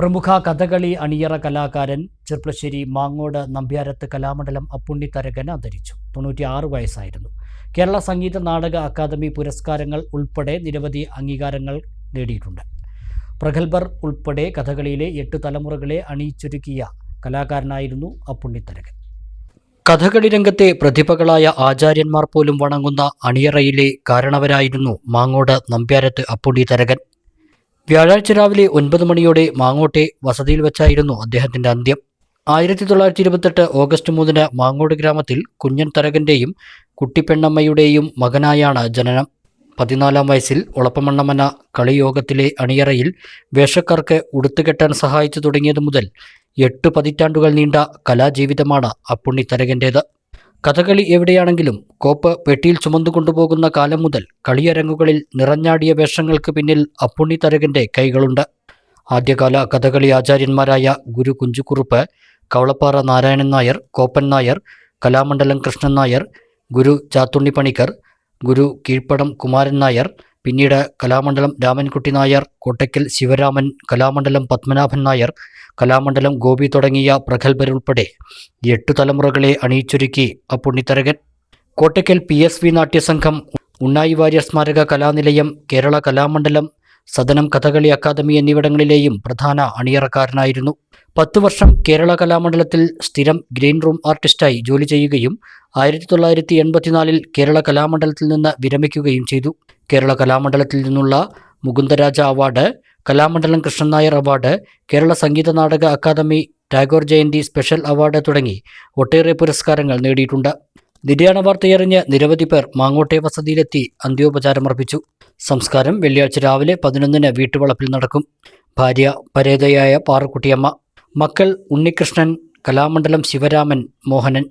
പ്രമുഖ കഥകളി അണിയറ കലാകാരൻ ചെർപ്പശ്ശേരി മാങ്ങോട് നമ്പ്യാരത്ത് കലാമണ്ഡലം അപ്പുണ്ണിത്തരകൻ അന്തരിച്ചു. തൊണ്ണൂറ്റിയാറ് വയസ്സായിരുന്നു. കേരള സംഗീത നാടക അക്കാദമി പുരസ്കാരങ്ങൾ ഉൾപ്പെടെ നിരവധി അംഗീകാരങ്ങൾ നേടിയിട്ടുണ്ട്. പ്രഗത്ഭർ ഉൾപ്പെടെ കഥകളിയിലെ എട്ട് തലമുറകളെ അണിയിച്ചൊരുക്കിയ കലാകാരനായിരുന്നു അപ്പുണ്ണിത്തരകൻ. കഥകളി രംഗത്തെ പ്രതിഭകളായ ആചാര്യന്മാർ പോലും വണങ്ങുന്ന അണിയറയിലെ കാരണവരായിരുന്നു മാങ്ങോട് നമ്പ്യാരത്ത് അപ്പുണ്ണിത്തരകൻ. വ്യാഴാഴ്ച രാവിലെ ഒൻപത് മണിയോടെ മാങ്ങോട്ടെ വസതിയിൽ വെച്ചായിരുന്നു അദ്ദേഹത്തിന്റെ അന്ത്യം. ആയിരത്തി തൊള്ളായിരത്തി ഇരുപത്തെട്ട് ഓഗസ്റ്റ് മൂന്നിന് മാങ്ങോട് ഗ്രാമത്തിൽ കുഞ്ഞൻ തരകന്റെയും കുട്ടിപ്പെണ്ണമ്മയുടെയും മകനായാണ് ജനനം. പതിനാലാം വയസ്സിൽ ഒളപ്പമണ്ണമന കളിയോഗത്തിലെ അണിയറയിൽ വേഷക്കാർക്ക് ഉടുത്തുകെട്ടാൻ സഹായിച്ചു തുടങ്ങിയതു മുതൽ എട്ട് പതിറ്റാണ്ടുകൾ നീണ്ട കലാജീവിതമാണ് അപ്പുണ്ണി തരകന്റേത് കഥകളി എവിടെയാണെങ്കിലും കോപ്പ് പെട്ടിയിൽ ചുമന്നുകൊണ്ടുപോകുന്ന കാലം മുതൽ കളിയരങ്ങുകളിൽ നിറഞ്ഞാടിയ വേഷങ്ങൾക്ക് പിന്നിൽ അപ്പുണ്ണി തരകന്റെ കൈകളുണ്ട്. ആദ്യകാല കഥകളി ആചാര്യന്മാരായ ഗുരു കുഞ്ചുകുറുപ്പ് കവളപ്പാറ നാരായണൻ നായർ കോപ്പൻ നായർ കലാമണ്ഡലം കൃഷ്ണൻ നായർ ഗുരു ചാത്തുണ്ണി പണിക്കർ ഗുരു കീഴ്പ്പടം കുമാരൻ നായർ പിന്നീട് കലാമണ്ഡലം രാമൻകുട്ടി നായർ കോട്ടയ്ക്കൽ ശിവരാമൻ കലാമണ്ഡലം പത്മനാഭൻ നായർ കലാമണ്ഡലം ഗോപി തുടങ്ങിയ പ്രഗത്ഭരുൾപ്പെടെ എട്ടു തലമുറകളെ അണിയിച്ചൊരുക്കി Appunni Tharakan Kottakkal P S V Natyasangham Unnayi Warrier Smaraka Kalanilayam Kerala Kalamandalam Sadanam Kathakali academy എന്നിവിടങ്ങളിലെയും പ്രധാന അണിയറക്കാരനായിരുന്നു. പത്തു വർഷം കേരള കലാമണ്ഡലത്തിൽ സ്ഥിരം ഗ്രീൻ റൂം ആർട്ടിസ്റ്റായി ജോലി ചെയ്യുകയും ആയിരത്തി തൊള്ളായിരത്തി എൺപത്തിനാലിൽ കേരള കലാമണ്ഡലത്തിൽ നിന്ന് വിരമിക്കുകയും ചെയ്തു. കേരള കലാമണ്ഡലത്തിൽ നിന്നുള്ള Mukundaraja award Kalamandalam Krishnan Nair award Kerala Sangeetha Nataka academy Tagore Jayanti special award തുടങ്ങി. ഒട്ടേറെ പുരസ്കാരങ്ങൾ നേടിയിട്ടുണ്ട്. നിര്യാണ വാർത്തയറിഞ്ഞ് നിരവധി പേർ മാങ്ങോട്ടെ വസതിയിലെത്തി അന്ത്യോപചാരമർപ്പിച്ചു. സംസ്കാരം വെള്ളിയാഴ്ച രാവിലെ പതിനൊന്നിന് വീട്ടുവളപ്പിൽ നടക്കും. ഭാര്യ പരേതയായ പാറക്കുട്ടിയമ്മ. മക്കൾ ഉണ്ണികൃഷ്ണൻ കലാമണ്ഡലം ശിവരാമൻ മോഹനൻ.